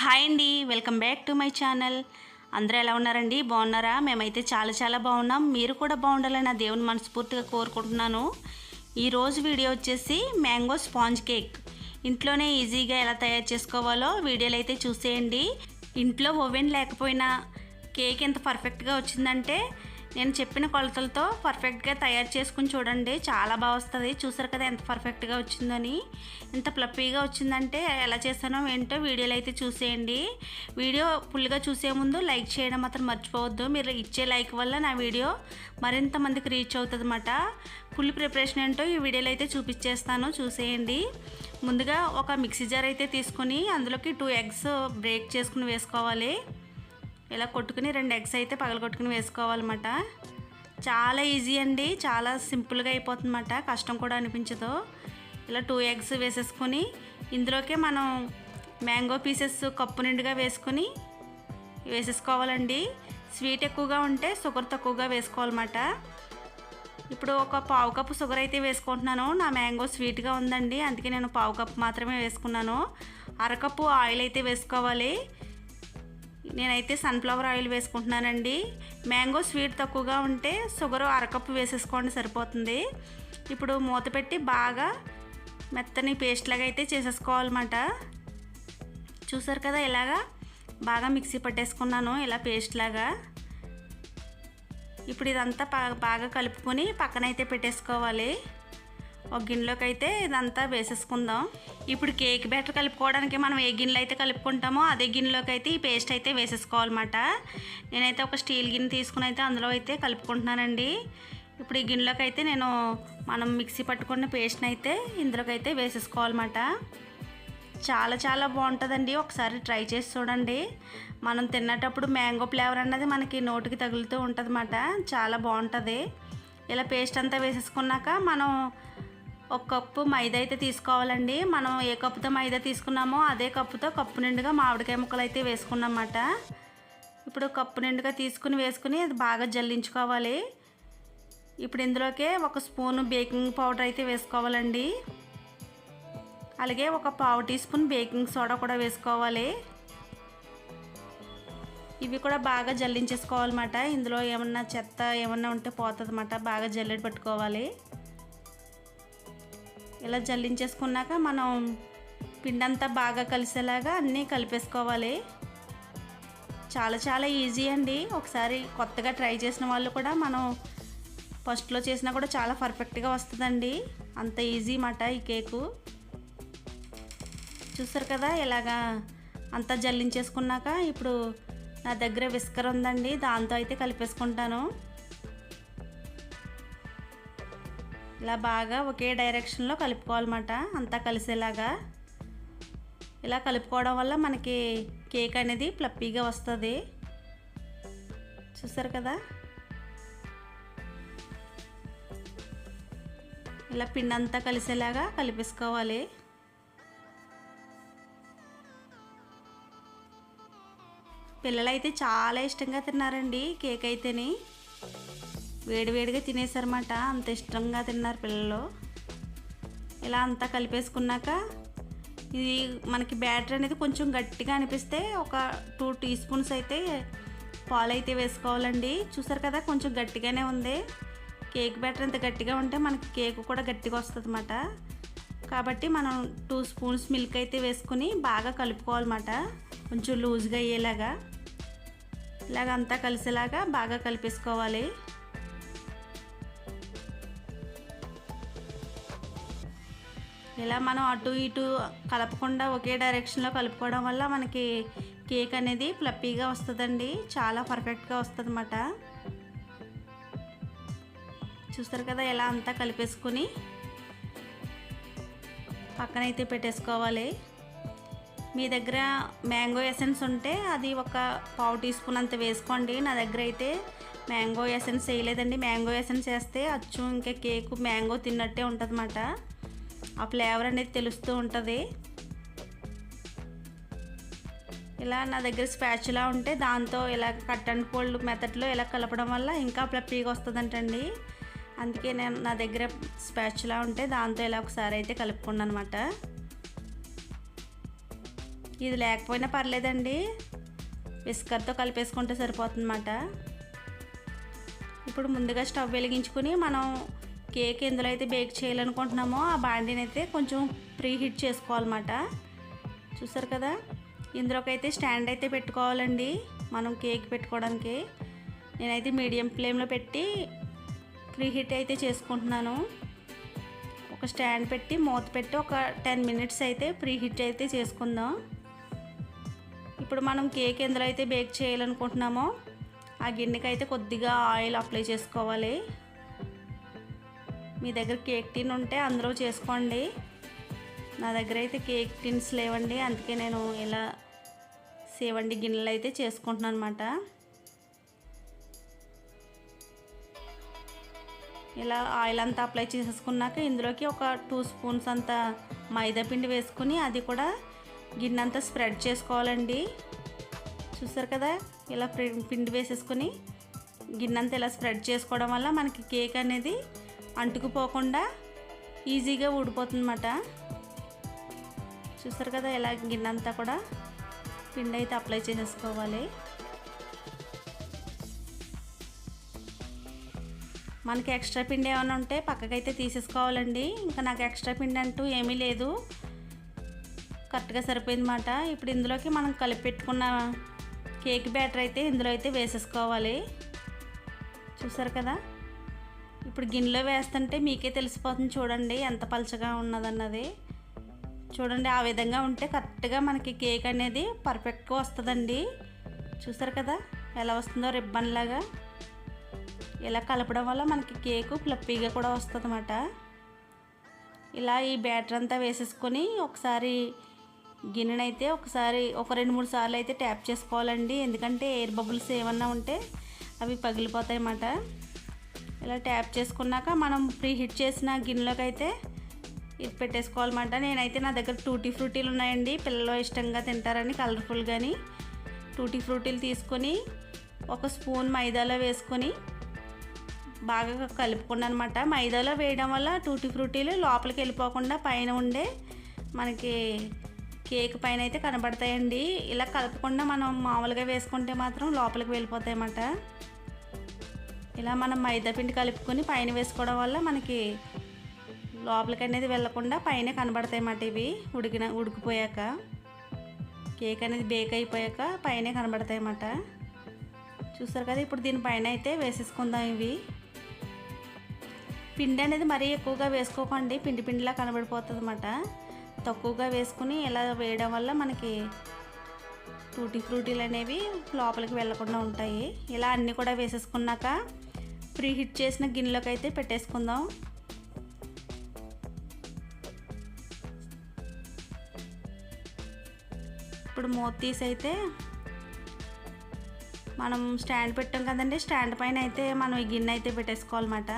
Hi అండి welcome back to my channel. అందరూ ఎలా ఉన్నారండి? బాగున్నారా? మేమైతే చాలా చాలా బాగున్నాం. మీరు కూడా బాగుండాలని నా దేవుని మనస్ఫూర్తిగా కోరుకుంటున్నాను. ఈరోజు వీడియో వచ్చేసి మ్యాంగో స్పాంజ్ కేక్. ఇంట్లోనే ఈజీగా ఎలా తయారు చేసుకోవాలో వీడియోలు అయితే చూసేయండి. ఇంట్లో ఓవెన్ లేకపోయినా కేక్ ఎంత పర్ఫెక్ట్గా వచ్చిందంటే నేను చెప్పిన కొలతలతో పర్ఫెక్ట్గా తయారు చేసుకుని చూడండి. చాలా బాగా వస్తుంది. చూసారు కదా ఎంత పర్ఫెక్ట్గా వచ్చిందని. ఎంత ప్లప్పీగా వచ్చిందంటే ఎలా చేస్తానో ఏంటో వీడియోలు అయితే చూసేయండి. వీడియో ఫుల్గా చూసే ముందు లైక్ చేయడం మాత్రం మర్చిపోవద్దు. మీరు ఇచ్చే లైక్ వల్ల నా వీడియో మరింత మందికి రీచ్ అవుతుంది అన్నమాట ఫుల్ ప్రిపరేషన్ ఏంటో ఈ వీడియోలో అయితే చూపించేస్తాను. చూసేయండి. ముందుగా ఒక మిక్సీ జార్ అయితే తీసుకొని అందులోకి టూ ఎగ్స్ బ్రేక్ చేసుకుని వేసుకోవాలి. ఇలా కొట్టుకుని రెండు ఎగ్స్ అయితే పగలగొట్టుకుని వేసుకోవాలన్నమాట. చాలా ఈజీ అండి. చాలా సింపుల్గా అయిపోతుందన్నమాట. కష్టం కూడా అనిపించదు. ఇలా టూ ఎగ్స్ వేసేసుకొని ఇందులోకే మనం మ్యాంగో పీసెస్ కప్పు నిండుగా వేసుకొని వేసేసుకోవాలండి. స్వీట్ ఎక్కువగా ఉంటే షుగర్ తక్కువగా వేసుకోవాలన్నమాట. ఇప్పుడు ఒక పావు కప్పు షుగర్ అయితే వేసుకుంటున్నాను. నా మ్యాంగో స్వీట్గా ఉందండి. అందుకే నేను పావు కప్పు మాత్రమే వేసుకున్నాను. అరకప్పు ఆయిల్ అయితే వేసుకోవాలి. నేనైతే సన్ఫ్లవర్ ఆయిల్ వేసుకుంటున్నానండి. మ్యాంగో స్వీట్ తక్కువగా ఉంటే షుగర్ అరకప్పు వేసేసుకోండి సరిపోతుంది. ఇప్పుడు మూత పెట్టి బాగా మెత్తని పేస్ట్ లాగా అయితే చేసేసుకోవాలన్నమాట. చూసారు కదా ఇలాగా బాగా మిక్సీ పట్టేసుకున్నాను ఇలా పేస్ట్ లాగా. ఇప్పుడు ఇదంతా బాగా కలుపుకొని పక్కనైతే పెట్టేసుకోవాలి. ఒక గిన్నెలోకి అయితే ఇదంతా వేసేసుకుందాం. ఇప్పుడు కేక్ బ్యాటర్ కలుపుకోవడానికి మనం ఏ గిన్నెలు అయితే కలుపుకుంటామో అదే గిన్నెలోకి అయితే ఈ పేస్ట్ అయితే వేసేసుకోవాలన్నమాట. నేనైతే ఒక స్టీల్ గిన్నె తీసుకుని అయితే అందులో అయితే కలుపుకుంటున్నానండి. ఇప్పుడు ఈ గిన్నెలోకి అయితే నేను మనం మిక్సీ పట్టుకున్న పేస్ట్ని అయితే ఇందులోకి అయితే వేసేసుకోవాలన్నమాట. చాలా చాలా బాగుంటుందండి. ఒకసారి ట్రై చేసి చూడండి. మనం తిన్నటప్పుడు మ్యాంగో ఫ్లేవర్ అన్నది మనకి నోటికి తగులుతూ ఉంటుంది చాలా బాగుంటుంది. ఇలా పేస్ట్ అంతా వేసేసుకున్నాక మనం ఒక కప్పు మైదా అయితే తీసుకోవాలండి. మనం ఏ కప్పుతో మైదా తీసుకున్నామో అదే కప్పుతో కప్పు నిండుగా మామిడికాయ ముక్కలు అయితే వేసుకున్నమాట ఇప్పుడు కప్పు నిండుగా తీసుకుని వేసుకుని అది బాగా జల్లించుకోవాలి. ఇప్పుడు ఇందులోకే ఒక స్పూన్ బేకింగ్ పౌడర్ అయితే వేసుకోవాలండి. అలాగే ఒక పావు టీ స్పూన్ బేకింగ్ సోడా కూడా వేసుకోవాలి. ఇవి కూడా బాగా జల్లించేసుకోవాలన్నమాట. ఇందులో ఏమన్నా చెత్త ఏమన్నా ఉంటే పోతుంది బాగా జల్లెడ పట్టుకోవాలి. ఇలా జల్లించేసుకున్నాక మనం పిండంతా బాగా కలిసేలాగా అన్నీ కలిపేసుకోవాలి. చాలా చాలా ఈజీ అండి. ఒకసారి కొత్తగా ట్రై చేసిన వాళ్ళు కూడా మనం ఫస్ట్లో చేసినా కూడా చాలా పర్ఫెక్ట్గా వస్తుందండి. అంత ఈజీ మాట ఈ కేకు. చూసారు కదా ఇలాగా అంతా జల్లించేసుకున్నాక ఇప్పుడు నా దగ్గర విస్కర్ ఉందండి. దాంతో అయితే కలిపేసుకుంటాను. ఇలా బాగా ఒకే డైరెక్షన్లో కలుపుకోవాలన్నమాట. అంతా కలిసేలాగా. ఇలా కలుపుకోవడం వల్ల మనకి కేక్ అనేది ప్లప్పీగా వస్తుంది. చూసారు కదా? ఇలా పిండి అంతా కలిసేలాగా కలిపేసుకోవాలి. పిల్లలైతే చాలా ఇష్టంగా తిన్నారండి కేక్ అయితేని. వేడివేడిగా తినేసారన్నమాట అంత ఇష్టంగా తిన్నారు పిల్లలు. ఇలా అంతా కలిపేసుకున్నాక ఇది మనకి బ్యాటర్ అనేది కొంచెం గట్టిగా అనిపిస్తే ఒక టూ టీ స్పూన్స్ అయితే పాలు అయితే వేసుకోవాలండి. చూసారు కదా కొంచెం గట్టిగానే ఉంది. కేక్ బ్యాటర్ ఎంత గట్టిగా ఉంటే మనకి కేక్ కూడా గట్టిగా వస్తుంది అన్నమాట కాబట్టి మనం టూ స్పూన్స్ మిల్క్ అయితే వేసుకుని బాగా కలుపుకోవాలన్నమాట. కొంచెం లూజ్గా అయ్యేలాగా. ఇలాగ అంతా కలిసేలాగా బాగా కలిపేసుకోవాలి. ఇలా మనం అటు ఇటు కలపకుండా ఒకే డైరెక్షన్లో కలుపుకోవడం వల్ల మనకి కేక్ అనేది ఫ్లప్పీగా వస్తుందండి. చాలా పర్ఫెక్ట్గా వస్తుంది అన్నమాట చూస్తారు కదా ఎలా అంతా కలిపేసుకుని పక్కనైతే పెట్టేసుకోవాలి. మీ దగ్గర మ్యాంగో ఎసెన్స్ ఉంటే అది ఒక పావు టీ స్పూన్ అంత వేసుకోండి. నా దగ్గర అయితే మ్యాంగో ఎసెన్స్ వేయలేదండి. మ్యాంగో ఎసెన్స్ వేస్తే అచ్చు ఇంకా కేకు మ్యాంగో తిన్నట్టే ఉంటుంది అన్నమాట ఆ ఫ్లేవర్ అనేది తెలుస్తూ ఉంటుంది. ఇలా నా దగ్గర స్పాచులా ఉంటే దాంతో ఇలా కట్ అండ్ ఫోల్డ్ మెథడ్లో ఇలా కలపడం వల్ల ఇంకా ఫ్లప్పీగా వస్తుందంటండి. అందుకే నేను నా దగ్గర స్పాచులా ఉంటే దాంతో ఇలా ఒకసారి అయితే కలుపుకున్నాను అనమాట ఇది లేకపోయినా పర్లేదండి. విస్కర్తో కలిపేసుకుంటే సరిపోతుందన్నమాట. ఇప్పుడు ముందుగా స్టవ్ వెలిగించుకుని మనం కేక్ ఎందులో అయితే బేక్ చేయాలనుకుంటున్నామో ఆ బాండీని అయితే కొంచెం ప్రీ హీట్ చేసుకోవాలన్నమాట. చూసారు కదా? ఇందులోకి అయితే స్టాండ్ అయితే పెట్టుకోవాలండి మనం కేక్ పెట్టుకోవడానికి. నేనైతే మీడియం ఫ్లేమ్లో పెట్టి ప్రీ హీట్ అయితే చేసుకుంటున్నాను. ఒక స్టాండ్ పెట్టి మూత పెట్టి ఒక టెన్ మినిట్స్ అయితే ప్రీ హీట్ అయితే చేసుకుందాం. ఇప్పుడు మనం కేక్ ఎందులో అయితే బేక్ చేయాలనుకుంటున్నామో ఆ గిన్నెకి అయితే కొద్దిగా ఆయిల్ అప్లై చేసుకోవాలి. మీ దగ్గర కేక్ టిన్ ఉంటే అందులో చేసుకోండి. నా దగ్గర అయితే కేక్ టిన్స్ లేవండి. అందుకే నేను ఇలా సేవండి గిన్నెలు అయితే చేసుకుంటున్నాను అనమాట ఇలా ఆయిల్ అంతా అప్లై చేసేసుకున్నాక ఇందులోకి ఒక టూ స్పూన్స్ అంత మైదా పిండి వేసుకుని అది కూడా గిన్నె అంతా స్ప్రెడ్ చేసుకోవాలండి. చూసారు కదా? ఇలా పిండి వేసేసుకుని గిన్నె అంతా ఇలా స్ప్రెడ్ చేసుకోవడం వల్ల మనకి కేక్ అనేది అంటుకుపోకుండా ఈజీగా ఊడిపోతుందన్నమాట. చూసారు కదా ఇలా గిన్నె అంతా కూడా పిండి అయితే అప్లై చేసేసుకోవాలి. మనకి ఎక్స్ట్రా పిండి ఏమైనా ఉంటే పక్కకైతే తీసేసుకోవాలండి. ఇంకా నాకు ఎక్స్ట్రా పిండి అంటూ ఏమీ లేదు. కరెక్ట్గా సరిపోయిందన్నమాట. ఇప్పుడు ఇందులోకి మనం కలిపి పెట్టుకున్న కేక్ బ్యాటర్ అయితే ఇందులో అయితే వేసేసుకోవాలి. చూసారు కదా? ఇప్పుడు గిన్నెలో వేస్తుంటే మీకే తెలిసిపోతుంది చూడండి ఎంత పలచగా ఉన్నదన్నది. చూడండి ఆ విధంగా ఉంటే కరెక్ట్గా మనకి కేక్ అనేది పర్ఫెక్ట్గా వస్తుందండి. చూసారు కదా ఎలా వస్తుందో రిబ్బన్ లాగా ఇలా కలపడం వల్ల మనకి కేకు ఫ్లప్పీగా కూడా వస్తుంది అన్నమాట ఇలా ఈ బ్యాటర్ అంతా వేసేసుకొని ఒకసారి గిన్నెనైతే ఒకసారి ఒక రెండు మూడు సార్లు అయితే ట్యాప్ చేసుకోవాలండి. ఎందుకంటే ఎయిర్ బబుల్స్ ఏమన్నా ఉంటే అవి పగిలిపోతాయి అన్నమాట ఇలా ట్యాప్ చేసుకున్నాక మనం ప్రీ హిట్ చేసిన గిన్నెలోకి అయితే ఇది పెట్టేసుకోవాలన్నమాట. నేనైతే నా దగ్గర టూటీ ఫ్రూటీలు ఉన్నాయండి. పిల్లలు ఇష్టంగా తింటారని కలర్ఫుల్ కానీ టూటీ ఫ్రూటీలు తీసుకొని ఒక స్పూన్ మైదాలో వేసుకొని బాగా కలుపుకున్నాను అనమాట మైదాలో వేయడం వల్ల టూటీ ఫ్రూటీలు లోపలికి వెళ్ళిపోకుండా పైన ఉండే మనకి కేక్ పైన అయితే కనబడతాయండి. ఇలా కలపకుండా మనం మామూలుగా వేసుకుంటే మాత్రం లోపలికి వెళ్ళిపోతాయి అన్నమాట ఇలా మనం మైదా పిండి కలుపుకొని పైన వేసుకోవడం వల్ల మనకి లోపలికి అనేది వెళ్ళకుండా పైన కనబడతాయన్నమాట ఇవి. ఉడికిన ఉడికిపోయాక. కేక్ అనేది బేక్ అయిపోయాక పైన కనబడతాయి అన్నమాట. చూసారు కదా ఇప్పుడు దీనిపైన అయితే వేసేసుకుందాం ఇవి. పిండి అనేది మరీ ఎక్కువగా వేసుకోకండి పిండి పిండిలా కనబడిపోతుంది అన్నమాట. తక్కువగా వేసుకుని ఇలా వేయడం వల్ల మనకి టూటీ ఫ్రూటీలు అనేవి లోపలికి వెళ్ళకుండా ఉంటాయి. ఇలా అన్నీ కూడా వేసేసుకున్నాక ప్రీ హిట్ చేసిన గిన్నెలోకి అయితే పెట్టేసుకుందాం. ఇప్పుడు మూత తీసి అయితే మనం స్టాండ్ పెట్టాం కదండి స్టాండ్ పైన అయితే మనం ఈ గిన్నె అయితే పెట్టేసుకోవాలన్నమాట.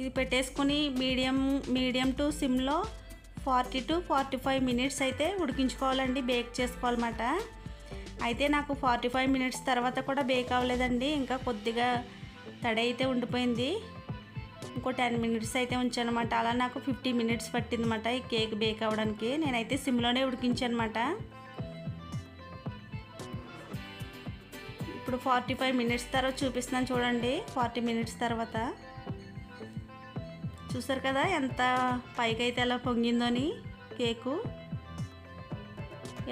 ఇది పెట్టేసుకుని మీడియం మీడియం టు సిమ్లో forty to forty five minutes అయితే ఉడికించుకోవాలండి బేక్ చేసుకోవాలన్నమాట. అయితే నాకు ఫార్టీ ఫైవ్ మినిట్స్ తర్వాత కూడా బేక్ అవ్వలేదండి. ఇంకా కొద్దిగా తడి అయితే ఉండిపోయింది. ఇంకో టెన్ మినిట్స్ అయితే ఉంచానమాట. అలా నాకు ఫిఫ్టీ మినిట్స్ పట్టిందన్నమాట ఈ కేక్ బేక్ అవ్వడానికి. నేనైతే సిమ్లోనే ఉడికించానమాట. ఇప్పుడు ఫార్టీ ఫైవ్ మినిట్స్ తర్వాత చూపిస్తున్నాను చూడండి. ఫార్టీ మినిట్స్ తర్వాత. చూసారు కదా ఎంత పైకి అయితే ఎలా పొంగిందోని కేకు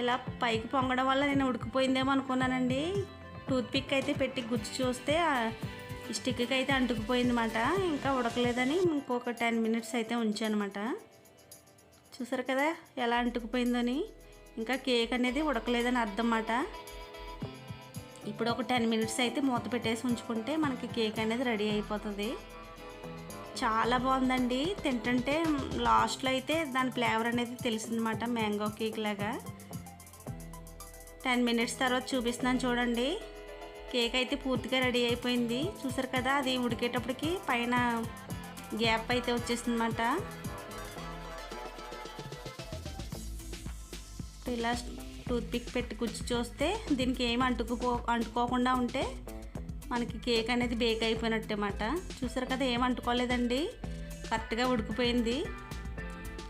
ఇలా పైకి పొంగడం వల్ల నేను ఉడికిపోయిందేమో అనుకున్నానండి. టూత్పిక్ అయితే పెట్టి గుచ్చి చూస్తే స్టిక్కి అయితే అంటుకుపోయిందన్నమాట. ఇంకా ఉడకలేదని ఇంకొక టెన్ మినిట్స్ అయితే ఉంచానమాట చూసారు కదా ఎలా అంటుకుపోయిందని? ఇంకా కేక్ అనేది ఉడకలేదని అర్థం అన్నమాట ఇప్పుడు ఒక టెన్ మినిట్స్ అయితే మూత పెట్టేసి ఉంచుకుంటే మనకి కేక్ అనేది రెడీ అయిపోతుంది. చాలా బాగుందండి. తింటుంటే లాస్ట్లో అయితే దాని ఫ్లేవర్ అనేది తెలిసిందన్నమాట. మ్యాంగో కేక్ లాగా. టెన్ మినిట్స్ తర్వాత చూపిస్తున్నాను చూడండి. కేక్ అయితే పూర్తిగా రెడీ అయిపోయింది. చూసారు కదా అది ఉడికేటప్పటికి పైన గ్యాప్ అయితే వచ్చేసిందన్నమాట. ఇలా టూత్పిక్ పెట్టి గుచ్చి చూస్తే దీనికి ఏం అంటుకుపో అంటుకోకుండా ఉంటే మనకి కేక్ అనేది బేక్ అయిపోయినట్టు అన్నమాట చూసారు కదా ఏం అంటుకోలేదండి. కరెక్ట్గా ఉడికిపోయింది.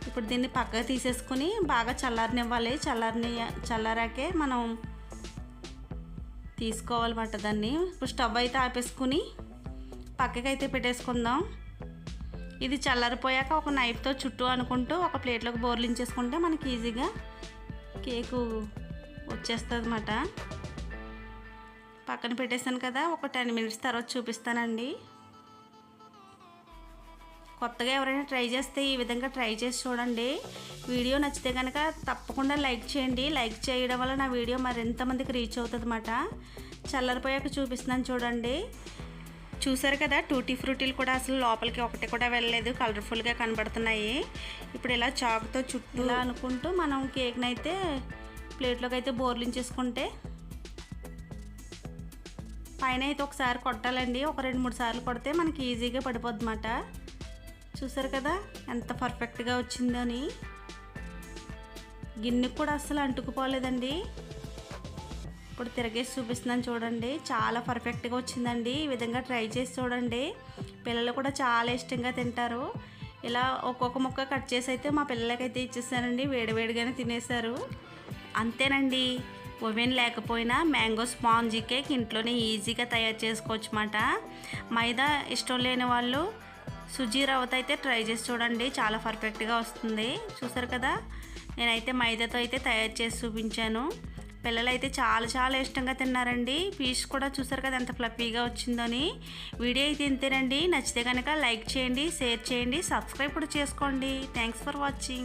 ఇప్పుడు దీన్ని పక్కకు తీసేసుకుని బాగా చల్లారనివ్వాలి. చల్లారని చల్లారాకే మనం తీసుకోవాలన్నమాట దాన్ని. ఇప్పుడు స్టవ్ అయితే ఆపేసుకుని పక్కకైతే అయితే పెట్టేసుకుందాం. ఇది చల్లారిపోయాక ఒక నైఫ్తో చుట్టూ అనుకుంటూ ఒక ప్లేట్లోకి బోర్లించేసుకుంటే మనకి ఈజీగా కేకు వచ్చేస్తుంది అన్నమాట పక్కన పెట్టేశాను కదా ఒక టెన్ మినిట్స్ తర్వాత చూపిస్తానండి. కొత్తగా ఎవరైనా ట్రై చేస్తే ఈ విధంగా ట్రై చేసి చూడండి. వీడియో నచ్చితే కనుక తప్పకుండా లైక్ చేయండి. లైక్ చేయడం వల్ల నా వీడియో మరింతమందికి రీచ్ అవుతుంది అన్నమాట చల్లరిపోయాక చూపిస్తున్నాను చూడండి. చూసారు కదా టూటీ ఫ్రూటీలు కూడా అసలు లోపలికి ఒకటి కూడా వెళ్ళలేదు. కలర్ఫుల్గా కనబడుతున్నాయి. ఇప్పుడు ఇలా చాకుతో చుట్టూ ఇలా అనుకుంటూ మనం కేక్ని అయితే ప్లేట్లోకి అయితే బోర్లించేసుకుంటే పైన అయితే ఒకసారి కొట్టాలండి. ఒక రెండు మూడు సార్లు కొడితే మనకి ఈజీగా పడిపోద్దన్నమాట చూసారు కదా? ఎంత పర్ఫెక్ట్గా వచ్చిందని? గిన్నె కూడా అస్సలు అంటుకుపోలేదండి. ఇప్పుడు తిరగేసి చూపిస్తున్నాను చూడండి. చాలా పర్ఫెక్ట్గా వచ్చిందండి. ఈ విధంగా ట్రై చేసి చూడండి. పిల్లలు కూడా చాలా ఇష్టంగా తింటారు. ఇలా ఒక్కొక్క ముక్క కట్ చేసి అయితే మా పిల్లలకైతే ఇచ్చేసానండి వేడివేడిగానే తినేశారు. అంతేనండి. ఓవెన్ లేకపోయినా మ్యాంగో స్పాంజీ కేక్ ఇంట్లోనే ఈజీగా తయారు చేసుకోవచ్చు మైదా ఇష్టం లేని వాళ్ళు సుజీ రవ్వతో అయితే ట్రై చేసి చూడండి. చాలా పర్ఫెక్ట్గా వస్తుంది. చూసారు కదా? నేనైతే మైదాతో అయితే తయారు చేసి చూపించాను. పిల్లలు అయితే చాలా చాలా ఇష్టంగా తిన్నారండి. పీస్ కూడా చూసారు కదా ఎంత ఫ్లఫీగా వచ్చిందని. వీడియో అయితే ఇంతేనండి. నచ్చితే కనుక లైక్ చేయండి షేర్ చేయండి సబ్స్క్రైబ్ కూడా చేసుకోండి. Thanks for watching